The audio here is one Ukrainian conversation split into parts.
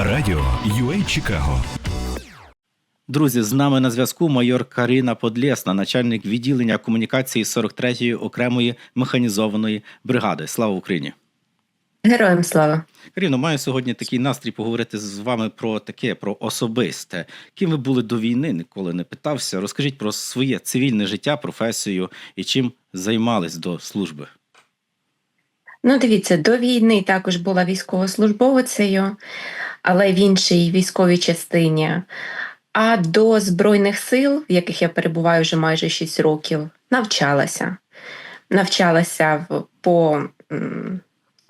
Радіо UA Чикаго. Друзі, з нами на зв'язку майор Карина Подлєсна, начальник відділення комунікації 43-ї окремої механізованої бригади. Слава Україні! Героям слава. Каріно, маю сьогодні такий настрій поговорити з вами про таке, про особисте. Ким ви були до війни, ніколи не питався. Розкажіть про своє цивільне життя, професію і чим займались до служби. Ну, дивіться, до війни також була військовослужбовицею, але в іншій військовій частині. А до Збройних сил, в яких я перебуваю вже майже 6 років, навчалася. Навчалася по,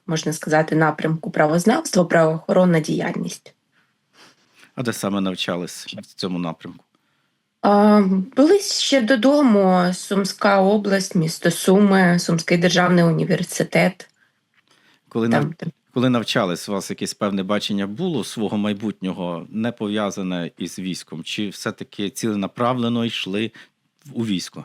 можна сказати, напрямку правознавства, правоохоронна діяльність. А де саме навчались в цьому напрямку? А, Ближче додому Сумська область, місто Суми, Сумський державний університет. Коли нав... Там Коли навчались, у вас якесь певне бачення було свого майбутнього, не пов'язане із військом? Чи все-таки ціленаправлено йшли у військо?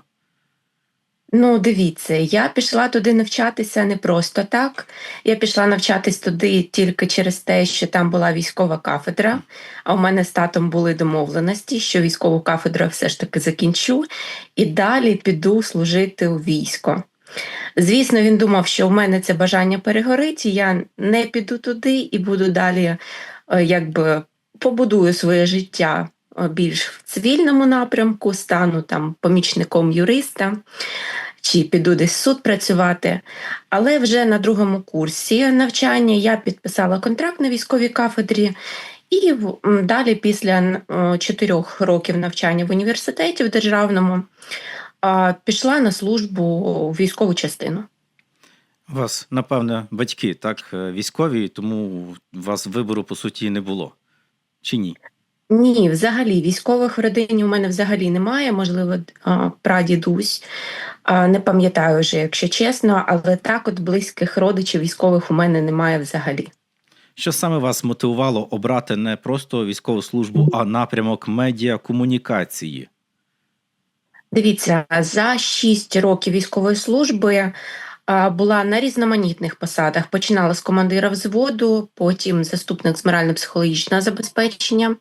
Ну, дивіться, я пішла туди навчатися не просто так. Я пішла навчатись туди тільки через те, що там була військова кафедра. А у мене з татом були домовленості, що військову кафедру все ж таки закінчу і далі піду служити у військо. Звісно, він думав, що в мене це бажання перегорить, я не піду туди і буду далі, е, якби побудую своє життя е, більш в цивільному напрямку, стану там помічником юриста чи піду десь в суд працювати. Але вже на другому курсі навчання я підписала контракт на військовій кафедрі. І далі, після е, чотирьох років навчання в університеті в державному, пішла на службу у військову частину. У вас, напевне, батьки так е, військові, тому у вас вибору по суті не було. Чи ні? Ні, взагалі військових в родині у мене взагалі немає. Можливо, прадідусь. Не пам'ятаю вже, якщо чесно, але так, от близьких родичів військових у мене немає взагалі. Що саме вас мотивувало обрати не просто військову службу, а напрямок медіакомунікації? Дивіться, за 6 років військової служби була на різноманітних посадах. Починала з командира взводу, потім заступник з морально-психологічного забезпечення.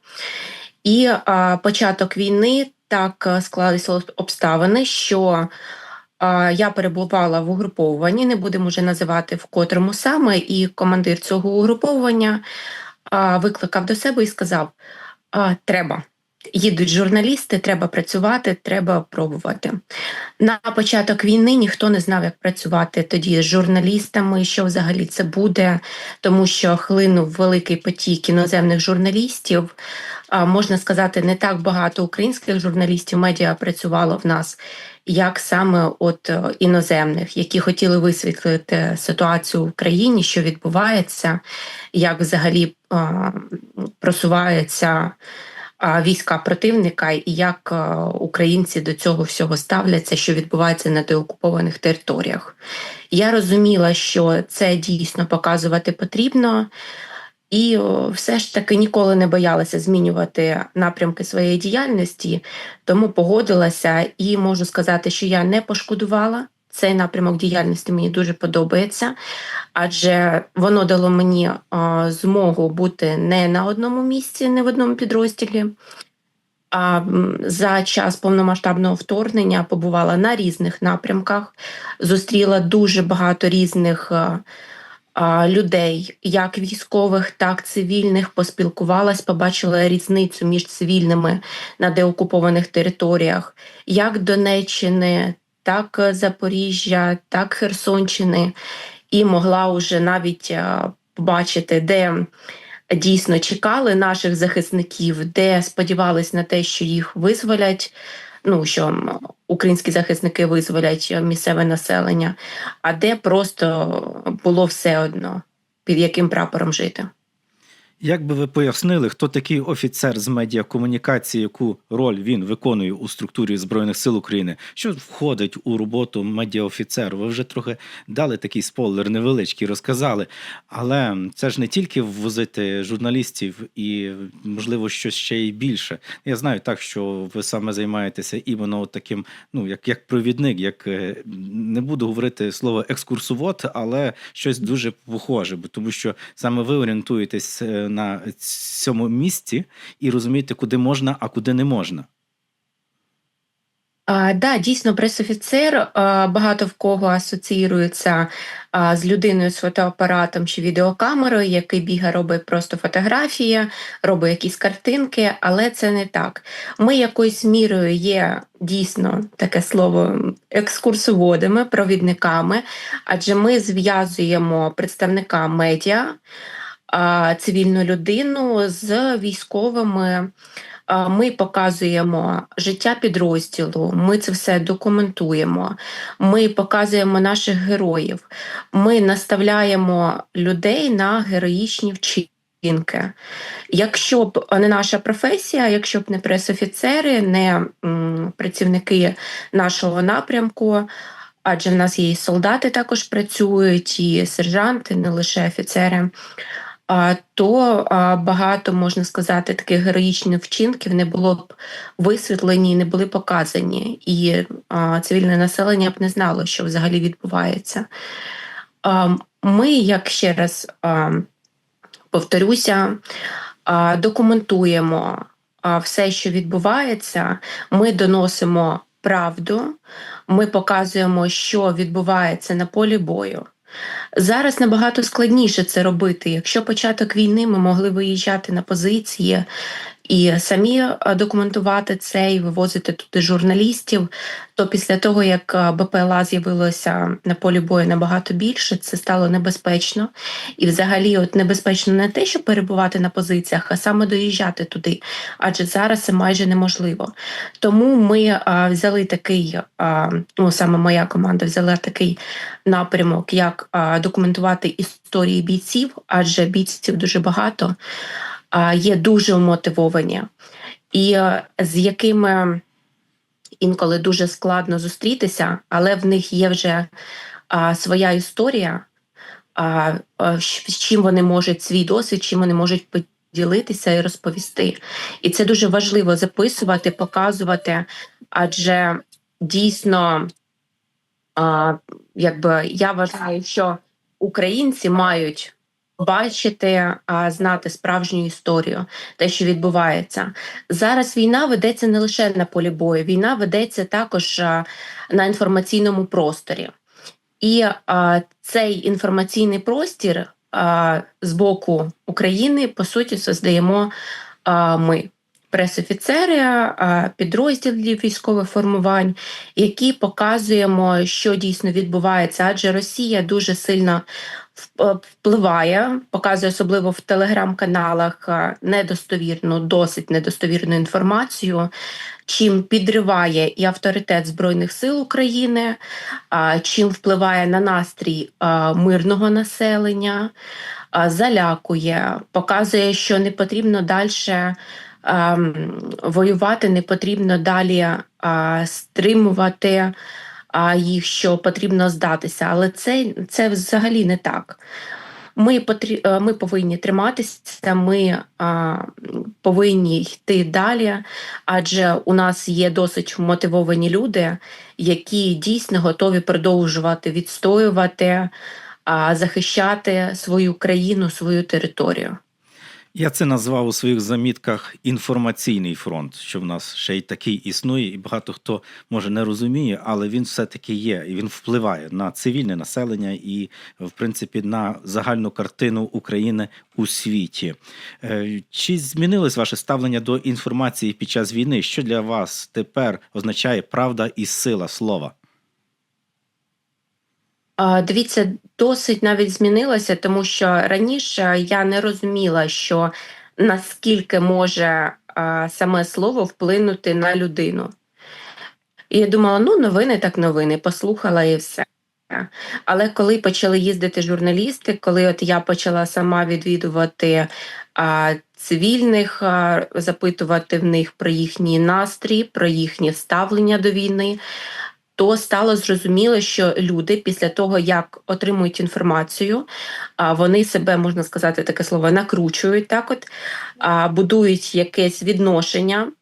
І а, початок війни так склалися обставини, що а, я перебувала в угруповуванні, не будемо вже називати в котрому саме, і командир цього угруповування а, викликав до себе і сказав: а, треба. Їдуть журналісти, треба працювати, треба пробувати. На початок війни ніхто не знав, як працювати тоді з журналістами, що взагалі це буде, тому що хлинув великий потік іноземних журналістів. А, можна сказати, не так багато українських журналістів медіа працювало в нас, як саме от е, іноземних, які хотіли висвітлити ситуацію в Україні, що відбувається, як взагалі а, просуваються а, війська противника, і як українці до цього всього ставляться, що відбувається на деокупованих територіях. Я розуміла, що це дійсно показувати потрібно. І все ж таки ніколи не боялася змінювати напрямки своєї діяльності, тому погодилася і можу сказати, що я не пошкодувала. Цей напрямок діяльності мені дуже подобається, адже воно дало мені змогу бути не на одному місці, не в одному підрозділі. А за час повномасштабного вторгнення побувала на різних напрямках, зустріла дуже багато різних а, людей, як військових, так цивільних, поспілкувалась, побачила різницю між цивільними на деокупованих територіях, як Донеччини, так е, Запоріжжя, так Херсонщини, і могла вже навіть побачити, де дійсно чекали наших захисників, де сподівались на те, що їх визволять. Ну що українські захисники визволять е, місцеве населення, а де просто було все одно, під яким прапором жити. Як би ви пояснили, хто такий офіцер з медіакомунікації, яку роль він виконує у структурі Збройних сил України? Що входить у роботу медіаофіцеру? Ви вже трохи дали такий спойлер невеличкий, розказали. Але це ж не тільки ввозити журналістів і, можливо, щось ще й більше. Я знаю так, що ви саме займаєтеся іменно таким, ну як, як провідник, як е, не буду говорити слово екскурсовод, але щось дуже похоже, бо тому що саме ви орієнтуєтесь е, на цьому місці і розумієте, куди можна, а куди не можна. А, да, дійсно, пресофіцер багато в кого асоціюється з людиною з фотоапаратом чи відеокамерою, який бігає, робить просто фотографії, робить якісь картинки, але це не так. Ми якоюсь мірою є дійсно таке слово екскурсоводами, провідниками, адже ми зв'язуємо представника медіа, цивільну людину з військовими. Ми показуємо життя підрозділу, ми це все документуємо, ми показуємо наших героїв, ми наставляємо людей на героїчні вчинки. Якщо б не наша професія, якщо б не пресофіцери, не працівники нашого напрямку, адже в нас є і солдати також працюють, і сержанти, не лише офіцери то багато можна сказати таких героїчних вчинків не було б висвітлені, не були показані, і цивільне населення б не знало, що взагалі відбувається. Ми, як ще раз повторюся, документуємо все, що відбувається, ми доносимо правду, ми показуємо, що відбувається на полі бою. Зараз набагато складніше це робити. Якщо початок війни ми могли виїжджати на позиції і самі е, документувати це і вивозити туди журналістів, то після того, як е, БПЛА з'явилося на полі бою набагато більше, це стало небезпечно. І взагалі от небезпечно не те, щоб перебувати на позиціях, а саме доїжджати туди. Адже зараз це майже неможливо. Тому ми а, взяли такий, а, ну саме моя команда взяла такий напрямок, як а, документувати історії бійців, адже бійців дуже багато, є дуже мотивовані, і з якими інколи дуже складно зустрітися, але в них є вже своя історія, з чим вони можуть свій досвід, чим вони можуть поділитися і розповісти. І це дуже важливо записувати, показувати, адже дійсно, якби я вважаю, що українці мають бачити, знати справжню історію, те, що відбувається. Зараз війна ведеться не лише на полі бою, війна ведеться також на інформаційному просторі. І цей інформаційний простір з боку України, по суті, создаємо ми. Пресофіцери підрозділів військових формувань, які показуємо, що дійсно відбувається, адже Росія дуже сильно впливає, показує особливо в телеграм-каналах недостовірну, досить недостовірну інформацію, чим підриває і авторитет Збройних сил України, чим впливає на настрій мирного населення, залякує, показує, що не потрібно далі воювати, не потрібно далі стримувати їх, що потрібно здатися. Але це, це взагалі не так. Ми потрі... е, ми повинні триматися, ми а, повинні йти далі, адже у нас є досить мотивовані люди, які дійсно готові продовжувати відстоювати, а, захищати свою країну, свою територію. Я це назвав у своїх замітках інформаційний фронт, що в нас ще й такий існує, і багато хто може не розуміє, але він все-таки є, і він впливає на цивільне населення і, в принципі, на загальну картину України у світі. Е, Чи змінилось ваше ставлення до інформації під час війни? Що для вас тепер означає правда і сила слова? Дивіться, досить навіть змінилося, тому що раніше я не розуміла, що наскільки може саме слово вплинути на людину. І я думала, ну, новини так новини, послухала і все. Але коли почали їздити журналісти, коли от я почала сама відвідувати а, цивільних, а, запитувати в них про їхній настрій, про їхнє ставлення до війни, то стало зрозуміло, що люди після того, як отримують інформацію, вони себе, можна сказати, таке слово, накручують, так от, будують якесь відношення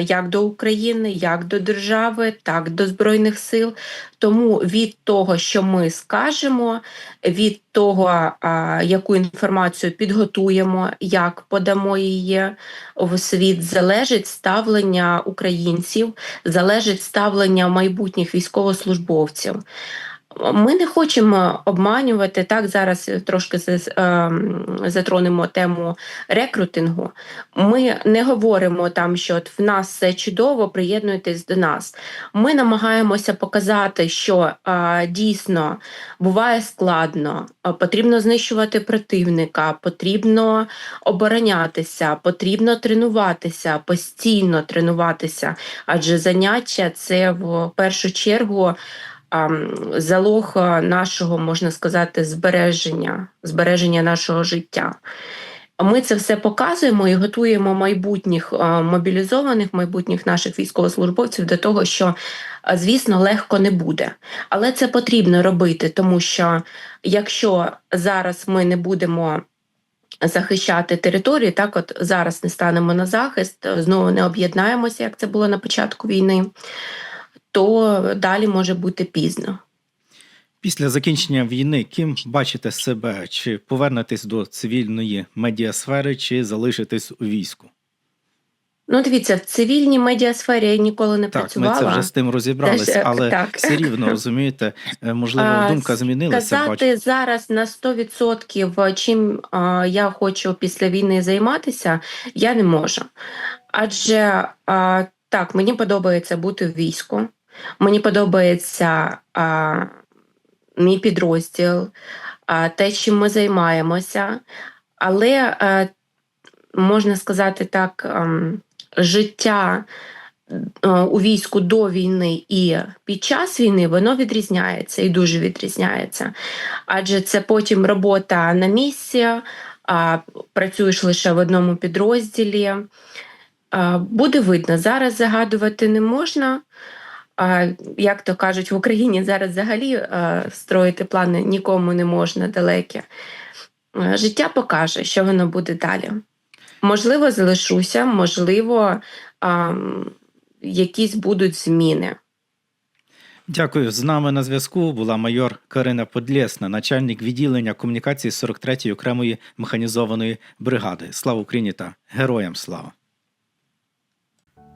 як до України, як до держави, так до Збройних сил. Тому від того, що ми скажемо, від того, яку інформацію підготуємо, як подамо її в світ, залежить ставлення українців, залежить ставлення майбутніх військовослужбовців. Ми не хочемо обманювати так. Зараз трошки ем, затронемо тему рекрутингу. Ми не говоримо там, що от в нас все чудово, приєднуйтесь до нас. Ми намагаємося показати, що е, дійсно буває складно, е, потрібно знищувати противника, потрібно оборонятися, потрібно тренуватися, постійно тренуватися, адже заняття це в першу чергу залог нашого, можна сказати, збереження, збереження нашого життя. Ми це все показуємо і готуємо майбутніх мобілізованих, майбутніх наших військовослужбовців до того, що, звісно, легко не буде. Але це потрібно робити, тому що якщо зараз ми не будемо захищати території, так от зараз не станемо на захист, знову не об'єднаємося, як це було на початку війни, то далі може бути пізно. Після закінчення війни, ким бачите себе? Чи повернетесь до цивільної медіасфери, чи залишитесь у війську? Ну, дивіться, в цивільній медіасфері я ніколи не Так, працювала. ми це вже з тим розібрались, Теж, але так. все рівно розумієте, е, можливо, думка змінилася. Сказати Бачу. зараз на 100% чим а, я хочу після війни займатися, я не можу. Адже а, так, мені подобається бути в війську, мені подобається а, мій підрозділ, а, те, чим ми займаємося, але а, можна сказати так, ам, життя е, у війську до війни і під час війни воно відрізняється і дуже відрізняється. Адже це потім робота на місці, а працюєш лише в одному підрозділі. А, Буде видно, зараз загадувати не можна. Як то кажуть, в Україні зараз взагалі строїти плани нікому не можна далекі. Е, Життя покаже, що воно буде далі. Можливо, залишуся, можливо, якісь будуть зміни. Дякую. З нами на зв'язку була майор Карина Подлєсна, начальник відділення комунікації 43-ї окремої механізованої бригади. Слава Україні та героям слава!